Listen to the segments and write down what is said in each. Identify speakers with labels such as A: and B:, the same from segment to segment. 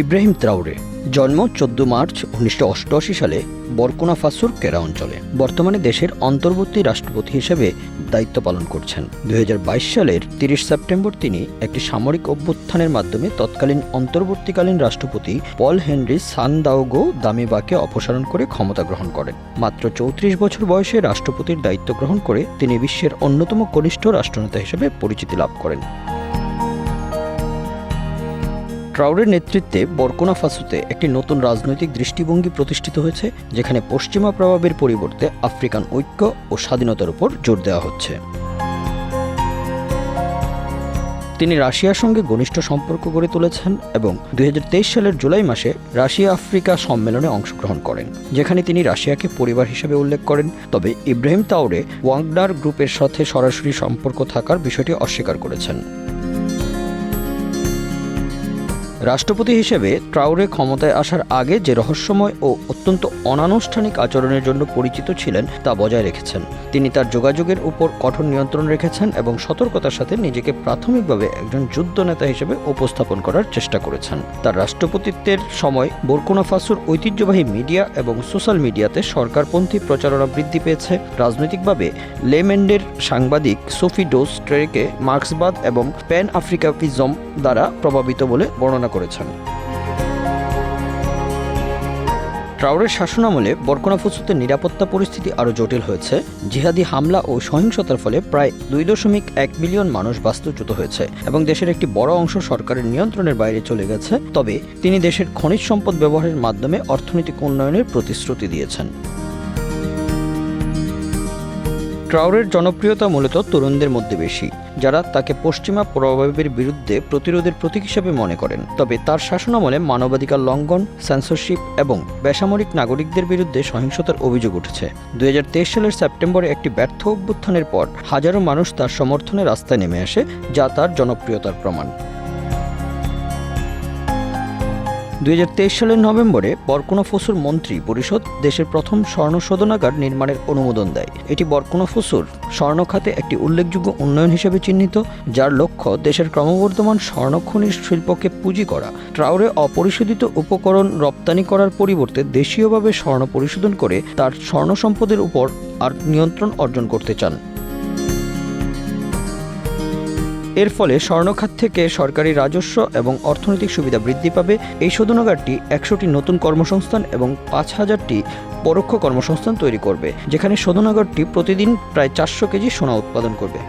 A: ইব্রাহিম ত্রাউরে জন্ম চোদ্দ মার্চ উনিশশো অষ্টআশি সালে বরকুনা ফাসুর কেরা অঞ্চলে। বর্তমানে দেশের অন্তর্বর্তী রাষ্ট্রপতি হিসেবে দায়িত্ব পালন করছেন। দু হাজার বাইশ সালের তিরিশ সেপ্টেম্বর তিনি একটি সামরিক অভ্যুত্থানের মাধ্যমে তৎকালীন অন্তর্বর্তীকালীন রাষ্ট্রপতি পল হেনরি সানদাওগো দামিবাকে অপসারণ করে ক্ষমতা গ্রহণ করেন। মাত্র চৌত্রিশ বছর বয়সে রাষ্ট্রপতির দায়িত্ব গ্রহণ করে তিনি বিশ্বের অন্যতম কনিষ্ঠ রাষ্ট্রনেতা হিসেবে পরিচিতি লাভ করেন। ট্রাউরের নেতৃত্বে বরকোনা ফাসুতে একটি নতুন রাজনৈতিক দৃষ্টিভঙ্গি প্রতিষ্ঠিত হয়েছে, যেখানে পশ্চিমা প্রভাবের পরিবর্তে আফ্রিকান ঐক্য ও স্বাধীনতার উপর জোর দেওয়া হচ্ছে। তিনি রাশিয়ার সঙ্গে ঘনিষ্ঠ সম্পর্ক গড়ে তুলেছেন এবং দুই হাজার তেইশ সালের জুলাই মাসে রাশিয়া আফ্রিকা সম্মেলনে অংশগ্রহণ করেন, যেখানে তিনি রাশিয়াকে পরিবার হিসেবে উল্লেখ করেন। তবে ইব্রাহিম তাওরে ওয়াংডার গ্রুপের সাথে সরাসরি সম্পর্ক থাকার বিষয়টি অস্বীকার করেছেন। রাষ্ট্রপতি হিসেবে ট্রাউরে ক্ষমতায় আসার আগে যে রহস্যময় ও অত্যন্ত অনানুষ্ঠানিক আচরণের জন্য পরিচিত ছিলেন তা বজায় রেখেছেন। তিনি তার যোগাযোগের উপর কঠোর নিয়ন্ত্রণ রেখেছেন এবং সতর্কতার সাথে নিজেকে প্রাথমিকভাবে একজন যুদ্ধ নেতা হিসেবে উপস্থাপন করার চেষ্টা করেছেন। তার রাষ্ট্রপতিত্বের সময় বোরকোনা ফাসুর ঐতিহ্যবাহী মিডিয়া এবং সোশ্যাল মিডিয়াতে সরকারপন্থী প্রচারণা বৃদ্ধি পেয়েছে। রাজনৈতিকভাবে লেমেন্ডের সাংবাদিক সোফি ডোস ট্রেকে মার্ক্সবাদ এবং প্যান আফ্রিকাফিজম দ্বারা প্রভাবিত বলে বর্ণনা করেছেন। ট্রাউরের শাসনামলে বরকোনা ফুসুতের নিরাপত্তা পরিস্থিতি আরও জটিল হয়েছে। জিহাদি হামলা ও সহিংসতার ফলে প্রায় দুই দশমিক এক মিলিয়ন মানুষ বাস্তুচ্যুত হয়েছে এবং দেশের একটি বড় অংশ সরকারের নিয়ন্ত্রণের বাইরে চলে গেছে। তবে তিনি দেশের খনিজ সম্পদ ব্যবহারের মাধ্যমে অর্থনৈতিক উন্নয়নের প্রতিশ্রুতি দিয়েছেন। ট্রাউরের জনপ্রিয়তা মূলত তরুণদের মধ্যে বেশি। যারা তাকে পশ্চিমা প্রভাবের বিরুদ্ধে প্রতিরোধের প্রতীক হিসেবে মনে করেন। তবে তার শাসনামলে মানবাধিকার লঙ্ঘন সেন্সরশিপ এবং বেসামরিক নাগরিকদের বিরুদ্ধে সহিংসতার অভিযোগ উঠেছে। দু হাজার তেইশ সালের সেপ্টেম্বরে একটি ব্যর্থ অভ্যুত্থানের পর হাজারো মানুষ তার সমর্থনে রাস্তায় নেমে আসে, যা তার জনপ্রিয়তার প্রমাণ। দুই হাজার তেইশ সালের নভেম্বরে বরকুনা ফসুর মন্ত্রী পরিষদ দেশের প্রথম স্বর্ণ শোধনাগার নির্মাণের অনুমোদন দেয়। এটি বরকুনা ফসুর স্বর্ণ খাতে একটি উল্লেখযোগ্য উন্নয়ন হিসেবে চিহ্নিত, যার লক্ষ্য দেশের ক্রমবর্ধমান স্বর্ণ খনিজ শিল্পকে পুঁজি করা ট্রাউরে অপরিশোধিত উপকরণ রপ্তানি করার পরিবর্তে দেশীয়ভাবে স্বর্ণ পরিশোধন করে তার স্বর্ণ সম্পদের উপর আর নিয়ন্ত্রণ অর্জন করতে চান। এর ফলে স্বর্ণখাত থেকে সরকারি রাজস্ব এবং অর্থনৈতিক সুবিধা বৃদ্ধি পাবে। এই শোধনাগারটি একশোটি নতুন কর্মসংস্থান এবং পাঁচ হাজারটি পরোক্ষ কর্মসংস্থান তৈরি করবে, যেখানে শোধনাগারটি প্রতিদিন প্রায় চারশো কেজি সোনা উৎপাদন করবে।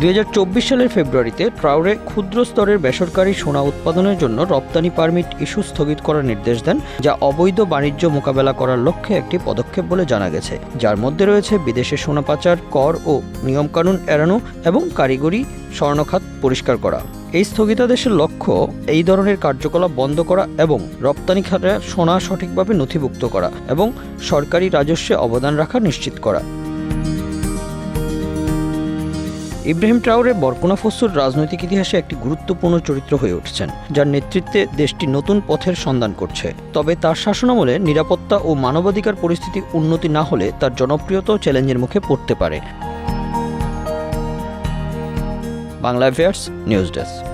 A: দুই হাজার চব্বিশ সালের ফেব্রুয়ারিতে ট্রাউরে ক্ষুদ্র স্তরের বেসরকারি সোনা উৎপাদনের জন্য রপ্তানি পারমিট ইস্যু স্থগিত করার নির্দেশ দেন, যা অবৈধ বাণিজ্য মোকাবেলা করার লক্ষ্যে একটি পদক্ষেপ বলে জানা গেছে। যার মধ্যে রয়েছে বিদেশে সোনা পাচার, কর ও নিয়মকানুন এড়ানো এবং কারিগরি স্বর্ণখাত পরিষ্কার করা। এই স্থগিতাদেশের লক্ষ্য এই ধরনের কার্যকলাপ বন্ধ করা এবং রপ্তানি খাতে সোনা সঠিকভাবে নথিভুক্ত করা এবং সরকারি রাজস্বে অবদান রাখা নিশ্চিত করা। ইব্রাহিম ট্রাউরে বরকোনা ফসুর রাজনৈতিক ইতিহাসে একটি গুরুত্বপূর্ণ চরিত্র হয়ে উঠছেন, যার নেতৃত্বে দেশটি নতুন পথের সন্ধান করছে। তবে তার শাসনামলে নিরাপত্তা ও মানবাধিকার পরিস্থিতি উন্নতি না হলে তার জনপ্রিয়তাও চ্যালেঞ্জের মুখে পড়তে পারে। Bangla affairs news desk.